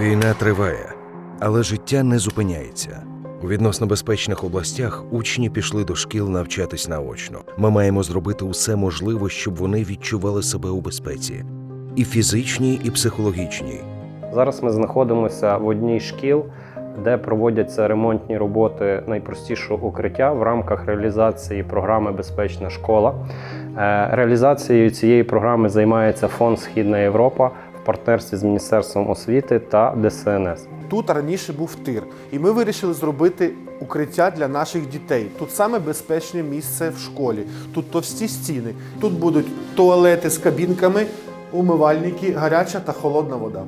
Війна триває, але життя не зупиняється. У відносно безпечних областях учні пішли до шкіл навчатись наочно. Ми маємо зробити усе можливе, щоб вони відчували себе у безпеці, і фізичній, і психологічній. Зараз ми знаходимося в одній шкіл, де проводяться ремонтні роботи найпростішого укриття в рамках реалізації програми Безпечна школа. Е, Реалізацією цієї програми займається фонд Східна Європа партнерстві з Міністерством освіти та ДСНС. Тут раніше був тир, і ми вирішили зробити укриття для наших дітей. Тут саме безпечне місце в школі. Тут товсті стіни. Тут будуть туалети з кабінками, умивальники, гаряча та холодна вода.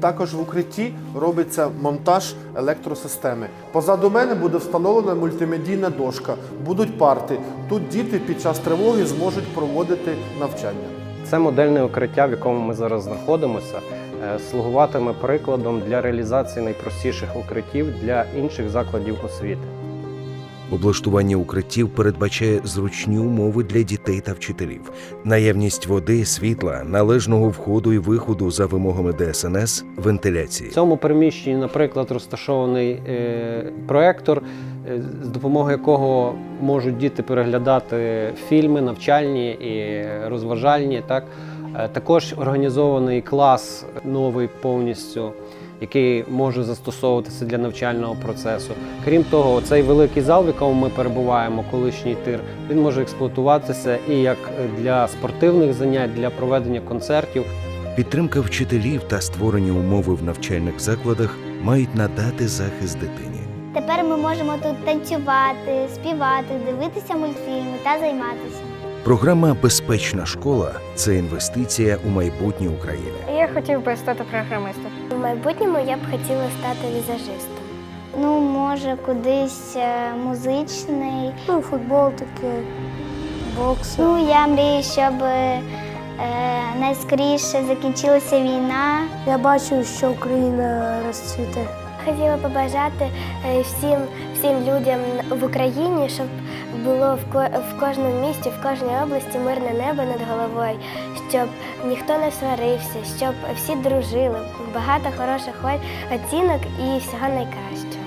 Також в укритті робиться монтаж електросистеми. Позаду мене буде встановлена мультимедійна дошка, будуть парти. Тут діти під час тривоги зможуть проводити навчання. Це модельне укриття, в якому ми зараз знаходимося, е, слугуватиме прикладом для реалізації найпростіших укриттів для інших закладів освіти. Облаштування укриттів передбачає зручні умови для дітей та вчителів, наявність води, світла, належного входу і виходу за вимогами ДСНС, вентиляції. В цьому приміщенні, наприклад, розташований е, проектор, е, з допомогою якого можуть діти переглядати фільми навчальні і розважальні. Так? Е, Також організований клас новий повністю, який може застосовуватися для навчального процесу. Крім того, цей великий зал, в якому ми перебуваємо, колишній тир, він може експлуатуватися і як для спортивних занять, для проведення концертів. Підтримка вчителів та створені умови в навчальних закладах мають надати захист дитині. Тепер ми можемо тут танцювати, співати, дивитися мультфільми та займатися. Програма Безпечна школа це інвестиція у майбутнє України. Я хотів би стати програмистом. Майбутньому я б хотіла стати візажистом. Ну, може, кудись е, музичний. Ну, футбол таке, бокс. Ну, я мрію, щоб е, найскоріше закінчилася війна. Я бачу, що Україна розцвіте. Хотіла побажати е, всім, всім людям в Україні, щоб було в кожному місті, в кожній області мирне небо над головою, щоб ніхто не сварився, щоб всі дружили, багато хороших оцінок і всього найкращого.